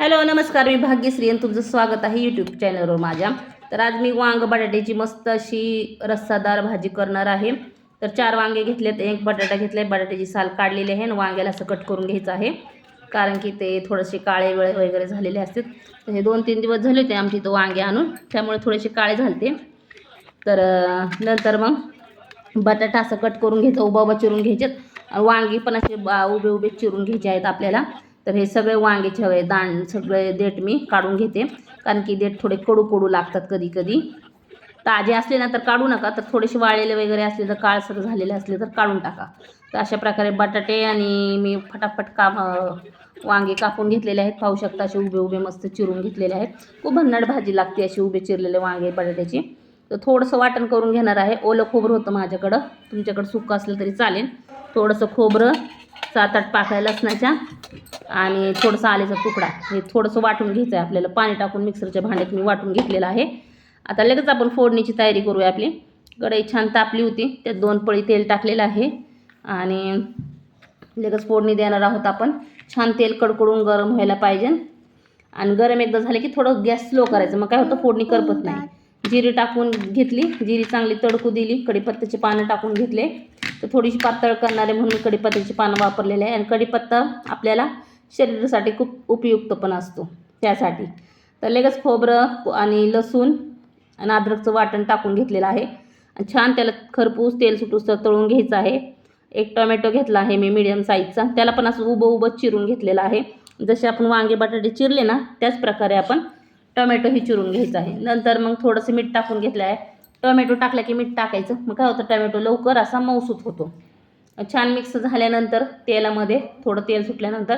Hello नमस्कार मी भाग्यश्री आणि तुमचं स्वागत आहे यूट्यूब चॅनलवर माझ्या. तर आज मी वांग बटाट्याची मस्त अशी रस्सादार भाजी करणार आहे. तर चार वांगे घेतलेत एक बटाटा घेतले बटाट्याची साल काढलेली आहे आणि वांग्याला असं कट करून घ्यायचं आहे. कारण की ते थोडेसे काळे वेळे वगैरे झालेले असतात तर हे दोन तीन दिवस झाले होते आमची इथं वांगे आणून. त्यामुळे थोडेसे काळे झालते. तर नंतर मग बटाटा असं कट करून घ्यायचं उभा उभा चिरून घ्यायचे वांगी पण असे बा- उभे उभे चिरून घ्यायचे आहेत आपल्याला. तर हे सगळे वांग्याचे हवे दाण सगळे देठ मी काढून घेते. कारण की देठ थोडे कडू कडू लागतात कधी कधी. ताजे असले ना तर काढू नका. तर थोडेसे वाळलेले वगैरे असले तर काळसर झालेले असले तर काढून टाका. तर अशा प्रकारे बटाटे आणि मी फटाफट काम वांगे कापून घेतलेले आहेत. पाहू शकता असे उभे उभे मस्त चिरून घेतलेले आहेत. खूप भन्नाट भाजी लागते अशी उभे चिरलेले वांगे बटाट्याची. तर थोडंसं वाटण करून घेणार आहे. ओलं खोबरं होतं माझ्याकडं. तुमच्याकडं सुकं असलं तरी चालेल. थोडंसं खोबरं सात आठ पाकळ्या लसणाच्या आणि थोडंसं आल्याचा तुकडा. हे थोडंसं वाटून घ्यायचं आहे आपल्याला. पाणी टाकून मिक्सरच्या भांड्यात मी वाटून घेतलेलं आहे. आता लगेच आपण फोडणीची तयारी करूया आपली. कढई छान तापली होती. त्यात दोन पळी तेल टाकलेलं आहे. आणि लगेच फोडणी देणार आहोत आपण. छान तेल कडकडून गरम व्हायला पाहिजे. आणि गरम एकदा झाले की थोडं गॅस स्लो करायचं. मग काय होतं? फोडणी करपत नाही. जिरी टाकून घेतली. जिरी चांगली तडकू दिली. कढीपत्त्याची पानं टाकून घेतले. तर थोडीशी पातळ करणारे म्हणून कढीपत्त्याची पानं वापरलेले आहे. आणि कढीपत्ता आपल्याला शरीरासाठी खूप उपयुक्त पण असतो त्यासाठी. तर लगेच खोबरं आणि लसूण आणि अद्रकचं वाटण टाकून घेतलेलं आहे. आणि छान त्याला खरपूस तेल सुटूस तर तळून घ्यायचं आहे. एक टोमॅटो घेतला आहे मी मिडियम साईजचा त्याला पण असं उभं उभं चिरून घेतलेलं आहे. जसे आपण वांगे बटाटे चिरले ना त्याच प्रकारे आपण टोमॅटोही चिरून घ्यायचं आहे. नंतर मग थोडंसं मीठ टाकून घेतलं आहे. टोमॅटो टाकला की मीठ टाकायचं. मग काय होतं टोमॅटो लवकर असा मौसूत होतो. छान मिक्स झाल्यानंतर तेलामध्ये थोडं तेल सुटल्यानंतर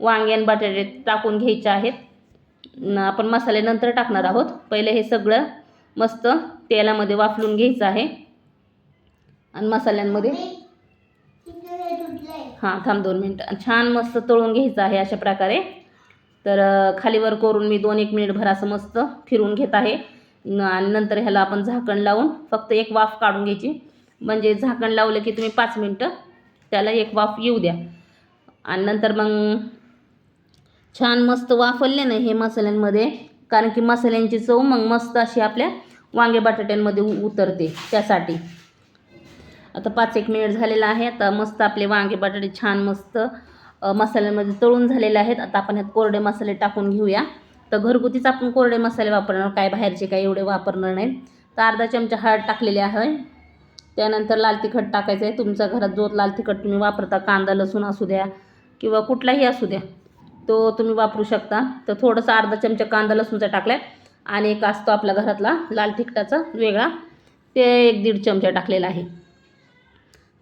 वांगे आणि बटाटे टाकून घ्यायचे आहेत. आपण मसाले नंतर टाकणार आहोत. पहिले हे सगळं मस्त तेलामध्ये वाफलून घ्यायचं आहे. आणि मसाल्यांमध्ये हां थांब दोन मिनटं. छान मस्त तळून घ्यायचं आहे अशा प्रकारे. तर खालीवर करून मी दोन एक मिनिटभर असं मस्त फिरून घेत आहे. आणि नंतर ह्याला आपण झाकण लावून फक्त एक वाफ काढून घ्यायची. म्हणजे झाकण लावलं की तुम्ही पाच मिनटं त्याला एक वाफ येऊ द्या. आणि नंतर मग छान मस्त वाफरले ना हे मसाल्यांमध्ये कारण की मसाल्यांची चव मग मस्त अशी आपल्या वांगे बटाट्यांमध्ये उतरते त्यासाठी. आता पाच एक मिनिट झालेला आहे. आता मस्त आपले वांगे बटाटे छान मस्त मसाल्यांमध्ये तळून झालेले आहेत. आता आपण ह्यात कोरडे मसाले टाकून घेऊया. तर घरगुतीच आपण कोरडे मसाले वापरणार काय बाहेरचे काय एवढे वापरणार नाहीत तर अर्धा चमचा हळद टाकलेली आहे. त्यानंतर लाल तिखट टाकायचं आहे. तुमच्या घरात जो लाल तिखट तुम्ही वापरता कांदा लसूण असू द्या किंवा कुठलाही असू द्या तो तुम्ही वापरू शकता. तर थोडंसं अर्धा चमचा कांदा लसूणचा टाकला आहे आणि एक असतो आपल्या घरातला लाल तिखटाचा वेगळा ते एक दीड चमचा टाकलेला आहे.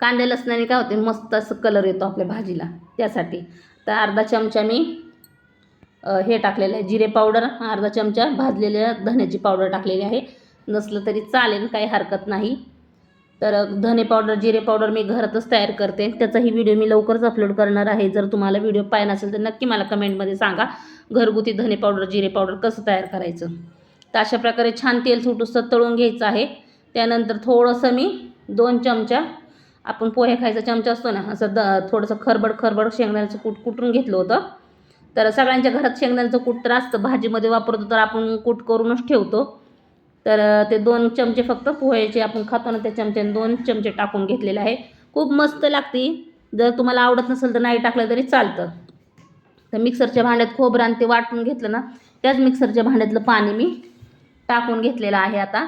कांदे लसणाने काय होते मस्त असं कलर येतो आपल्या भाजीला त्यासाठी. तर अर्धा चमचा मी हे टाकलेलं आहे. जिरे पावडर अर्धा चमचा भाजलेल्या धण्याची पावडर टाकलेली आहे. नसलं तरी चालेल काही हरकत नाही. तर धने पावडर जिरे पावडर मी घरातच तयार करते. त्याचाही व्हिडिओ मी लवकरच अपलोड करणार आहे. जर तुम्हाला व्हिडिओ पाहिजे असेल तर नक्की मला कमेंटमध्ये सांगा घरगुती धने पावडर जिरे पावडर कसं तयार करायचं? तर अशा प्रकारे छान तेल सुटूसं तळून घ्यायचं आहे. त्यानंतर थोडंसं मी दोन चमचा आपण पोहे खायचा चमचा असतो ना असं द थोडंसं खरबड खरबड शेंगदाण्याचं कूट कुटून घेतलं होतं. तर सगळ्यांच्या घरात शेंगदाण्याचं कूट तर असतं. भाजीमध्ये वापरतो तर आपण कूट करूनच ठेवतो. तर ते दोन चमचे फक्त पोह्याचे आपण खातो ना त्या चमच्याने दोन चमचे टाकून घेतलेले आहे. खूप मस्त लागते. जर तुम्हाला आवडत नसेल तर नाही टाकलं तरी चालतं. तर मिक्सरच्या भांड्यात खोबरं आणि ते वाटून घेतलं ना त्याच मिक्सरच्या भांड्यातलं पाणी मी टाकून घेतलेलं आहे आता.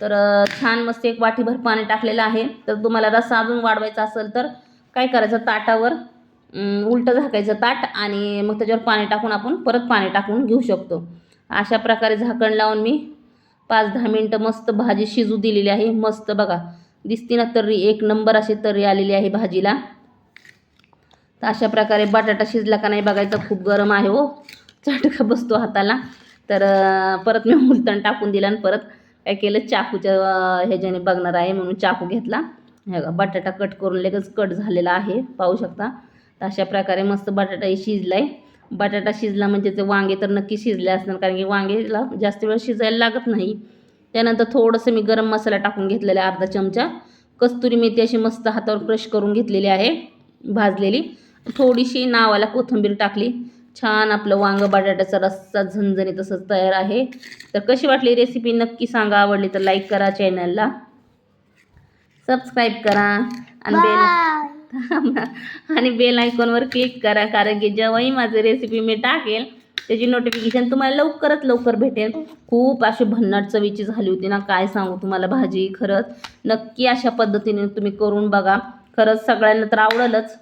तर छान मस्त एक वाटीभर पाणी टाकलेलं आहे. तर तुम्हाला रस्सा अजून वाढवायचा असेल तर काय करायचं? ताटावर उलटं झाकायचं ताट आणि मग त्याच्यावर पाणी टाकून आपण परत पाणी टाकून घेऊ शकतो. अशा प्रकारे झाकण लावून मी पाच दहा मिनटं मस्त भाजी शिजू दिलेली आहे. मस्त बघा दिसती ना तर्री एक नंबर अशी तर्री आलेली आहे भाजीला. तर अशा प्रकारे बटाटा शिजला का नाही बघायचा खूप गरम आहे हो. चटका बसतो हाताला. तर परत मी उलटण टाकून दिला आणि परत काय केलं चाकूच्या ह्याच्याने बघणार आहे म्हणून चाकू घेतला. हे बघा बटाटा कट करून लगेच कट झालेला आहे. पाहू शकता. तर अशा प्रकारे मस्त बटाटाही शिजला आहे बटाटा शिजला म्हणजे ते वांगे तर नक्की शिजले असणार कारण की वांगेला जास्त वेळ शिजायला लागत नाही. त्यानंतर थोडंसं मी गरम मसाला टाकून घेतलेला आहे अर्धा चमचा. कस्तुरी मेथी अशी मस्त हातावर क्रश करून घेतलेली आहे भाजलेली. थोडीशी नावाला कोथिंबीर टाकली. छान आपलं वांग बटाट्याचा रस्सा झणझणी तसंच तयार आहे. तर कशी वाटली रेसिपी नक्की सांगा आवडली तर लाईक करा चॅनलला सबस्क्राईब करा. आणि थांबा आणि बेल आयकॉनवर क्लिक करा कारण की जेव्हाही माझी रेसिपी मी टाकेल त्याची नोटिफिकेशन तुम्हाला लवकरात लवकर भेटेल. खूप अशी भन्नाट चवीची झाली होती ना काय सांगू तुम्हाला भाजी खरंच. नक्की अशा पद्धतीने तुम्ही करून बघा. खरंच सगळ्यांना तर आवडलंच.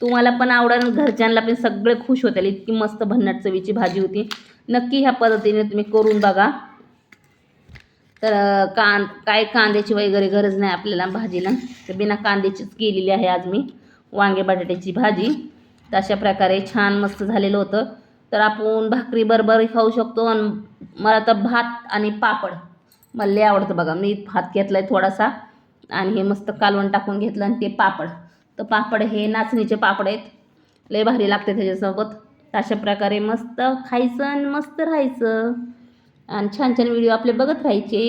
तुम्हाला पण आवडेल घरच्यांना पण सगळे खुश होतील. इतकी मस्त भन्नाट चवीची भाजी होती. नक्की ह्या पद्धतीने तुम्ही करून बघा. तर अं, कां काय कांद्याची वगैरे गरज नाही आपल्याला भाजीला. तर बिना कांद्याचीच केलेली आहे आज मी वांगे बटाट्याची भाजी. तर अशा प्रकारे छान मस्त झालेलं होतं. तर आपण भाकरी बरबरही खाऊ शकतो आणि मला तर भात आणि पापड मला लय आवडतं बघा. मी भात घेतला आहे थोडासा आणि हे मस्त कालवण टाकून घेतलं आणि ते पापड. तर पापड हे नाचणीचे पापड आहेत. लय भारी लागते त्याच्यासोबत. तर अशा प्रकारे मस्त खायचं आणि मस्त राहायचं. आणि छान छान व्हिडिओ आपले बघत राहायचे.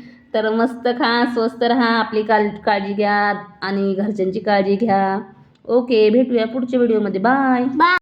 तर मस्त खा स्वस्त राहा आपली काल काळजी घ्या आणि घरच्यांची काळजी घ्या. ओके भेटूया पुढच्या व्हिडिओमध्ये. बाय. बाय.